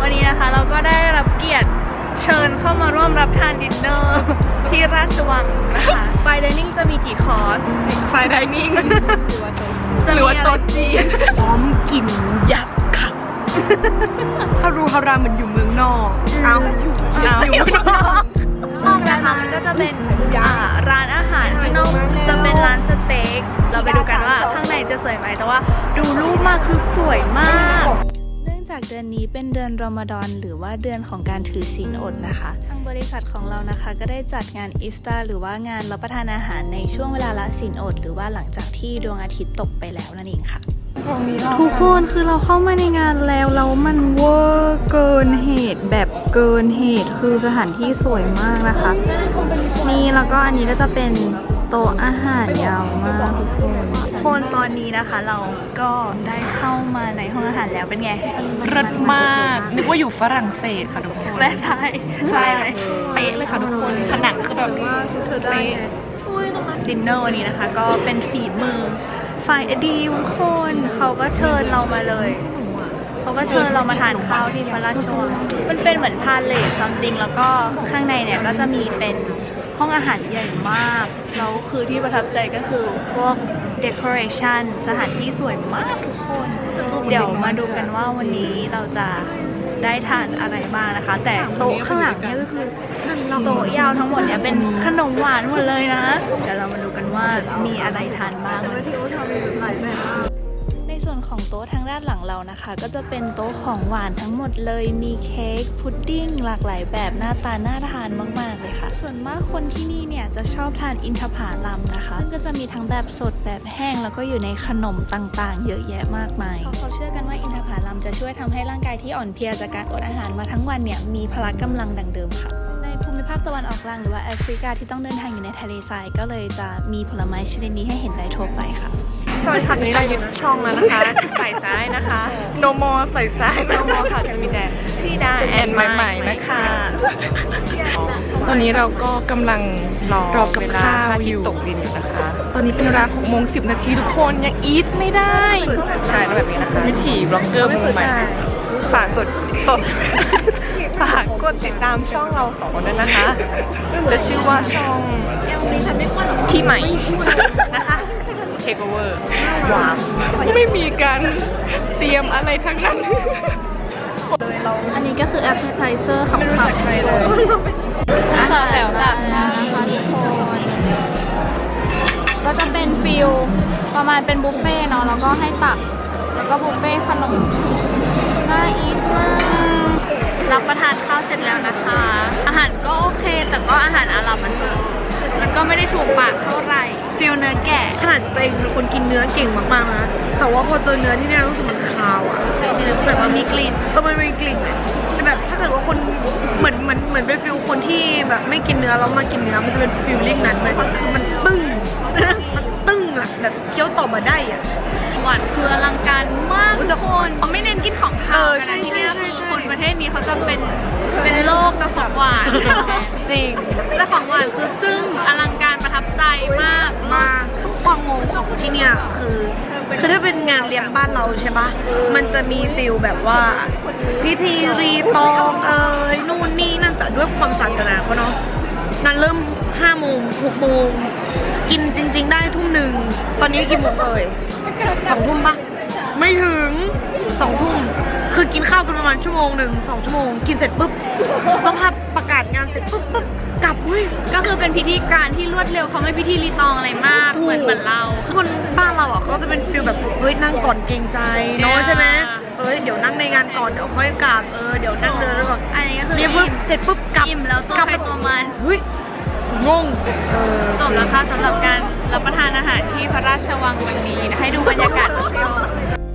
วันนี้นะคะเราก็ได้รับเกียรติเชิญเข้ามาร่วมรับทานดินเนอร์ที่ราชวังนะคะไฟดิเนิ่งจะมีกี่คอร์สไฟดิเนิ่งจะหมีรือว่าะไโต๊ะจีนพร้อมกินยักษ์ค่ะฮารูฮารามเหมือนอยู่เมืองนอกเอาอยู่เอาอยู่เมืองนอกห้องนะคะมันก็จะเป็นอ่าร้านอาหารข้างนอกจะเป็นร้านสเต็ก เราไปดูกันว่าข้างในจะสวยไหมแต่ว่าดูรูปมากคือสวยมากเนื่อง จากเดือนนี้เป็นเดือนรอมฎอนหรือว่าเดือนของการถือศีลอดนะคะ ทางบริษัทของเรานะคะก็ได้จัดงานอิฟตาหรือว่างานรับประทานอาหารในช่วงเวลาละศีลอด หรือว่าหลังจากที่ดวงอาทิตย์ตกไปแล้วนั่นเองค่ะทุกคนคือเราเข้ามาในงานแล้วแล้วมันเวอร์เกินเหตุแบบเกินเหตุคือสถานที่สวยมากนะคะ นี่แล้วก็อันนี้ก็จะเป็น โต๊ะอาหารยาวมากทุกคนคนตอนนี้นะคะเราก็ได้เข้ามาในห้องอาหารแล้วเป็นไงรสมาก นึกว่าอยู่ฝรั่งเศสค่ะทุกคนและใช่ใช่เลยเป๊ะเลยค่ะทุกคนผนังคือแบบเป๊ะดินเนอร์วันนี้นะคะ ก็เป็นฝีมือฝ่ายอดีทุกคนเขาก็เชิญเรามาเลยเขาก็เชิญเรามาทานข้าวที่พระราชวังมันเป็นเหมือนพาเลทซัมติงแล้วก็ข้างในเนี่ยก็จะมีเป็น ห้องอาหารใหญ่มาก แล้วคือที่ประทับใจก็คือพวกเด o อเรชันสถานที่สวยมากทุกคน เดี๋ยวมาดูกันว่าวันนี้เราจะได้ทานอะไรบ้างนะคะ แต่โต๊ะข้างหลังเนี่ยก็คือโต๊ะยาวทั้งหมดเนี่ยเป็นขนมหวานหมดเลยนะ เดี๋ยวเรามาดูกันว่ามีอะไรทานบ้าง ของโต๊ะทางด้านหลังเรานะคะ ก็จะเป็นโต๊ะของหวานทั้งหมดเลย มีเค้กพุดดิ้งหลากหลายแบบหน้าตาน่าทานมาก ๆ เลยค่ะ ส่วนมากคนที่นี่เนี่ยจะชอบทานอินทผลัมนะคะ ซึ่งก็จะมีทั้งแบบสดแบบแห้งแล้วก็อยู่ในขนมต่างๆ เยอะแยะมากมายเพราะเขาเชื่อกันว่าอินทผลัมจะช่วยทำให้ร่างกายที่อ่อนเพลียจากการอดอาหารมาทั้งวันเนี่ยมีพละกำลังดังเดิมค่ะในภูมิภาคตะวันออกกลางหรือว่าแอฟริกาที่ต้องเดินทางอยู่ในทะเลทรายก็เลยจะมีผลไม้ชนิดนี้ให้เห็นได้ทั่วไปค่ะ สวัสดีค่ะตอนนี้เรายึดช่องแล้วนะคะใส่ซ้ายนะคะ โนโมใส่ซ้ายโนโมค่ะจะมีแต่ชีดาแอนใหม่ๆนะคะตอนนี้เราก็กำลังรอรอกับเวลาข้าวพระอาทิตอยู่ย์ตกดินอยู่นะคะ ตอนนี้เป็นเวลา6โมง10 นาทีทุกคนยังอีทไม่ได้ใช่แล้วแบบนี้นะคะวิถีบล็อกเกอร์มือใหม่ฝากกดตดฝากกดติดตามช่องเราสองคนด้วยนะคะ จะชื่อว่าช่องที่ใหม่นะคะเทคโอเวอร์ว้าวไม่มีการเตรียมอะไรทั้งนั้นอันนี้ก็คือแอปเปิลไทเซอร์ของไม่รู้จักใครเลยอาหารแล้วนะคะทุกคนก็จะเป็นฟิลประมาณเป็นบุฟเฟ่ต์เนาะแล้วก็ให้ตัก แล้วก็บุฟเฟ่ต์ขนมน่าอีทมากรับประทานข้าวเสร็จแล้วนะคะ อาหารก็โอเค แต่ก็อาหารอาหรับมัน มันก็ไม่ได้ถูกปากเท่าไหร่ฟิลเนื้อแกะขนาดตัวเองเป็นคนกินเนื้อเก่งมากๆนะแต่ว่าพอเจอเนื้อที่เนี่ยรู้สึกมันคาวอะเนื้อแบบว่ามีกลิ่นก็มันมีกลิ่นอะแต่แบบถ้าเกิดว่าคนเหมือนเหมือนเหมือนเป็นฟิลคนที่แบบไม่กินเนื้อแล้วมากินเนื้อมันจะเป็นฟิลลิ่งนั้นเลยมันคือมันตึ้งมันตึ้งอะแบบเคี้ยวต่อมาได้อะหวานคืออลังการมากทุกคนเขาไม่เน้นกินของคาว เออกันใช่นะที่เนี่ยใช่คือใช่คนประเทศนี้เขาจะเป็นเป็นโลกกับของหวาน จริง และของหวานคือจึ้งอลังการประทับใจมากมากความงงของที่เนี่ยคือคือถ้าเป็นงานเลี้ยงบ้านเราใช่ปะมันจะมีฟิลแบบว่า พิธีรีตองเอ่ยนู่นนี่นั่นแต่ด้วยความศาสนาเขาเนาะนั้นเริ่มห้าโมงหกโมงกินจริง ๆ ได้ทุ่มหนึ่ง ตอนนี้กี่โมงเอ่ยสองทุ่มปะไม่ถึง สองทุ่มคือกินข้าวกันประมาณชั่วโมงหนึ่งสองชั่วโมง กินเสร็จปุ๊บเจ้าภาพประกาศงานเสร็จปุ๊บปุ๊บกลับเว้ยก็คือเป็นพิธีการที่รวดเร็วเขาไม่พิธีรีตองอะไรมากเหมือนเหมือนเราคนบ้านเราอะเขาจะเป็นฟิลแบบเฮ้ยนั่งก่อนเกรงใจเนาะใช่ไหมเอ้ยเดี๋ยวนั่งในงานก่อนเดี๋ยวค่อยกลับเออเดี๋ยวนั่งเดินแล้วแบบอันนี้ก็คือเรียกปุ๊บเสร็จปุ๊บกลับอิ่มแล้วตัวกลับใครตัวมันเฮ้ยงงเออจบแล้วค่ะสำหรับการรับประทานอาหารที่พระราชวังวันนี้นะให้ดูบรรยากาศรอบๆ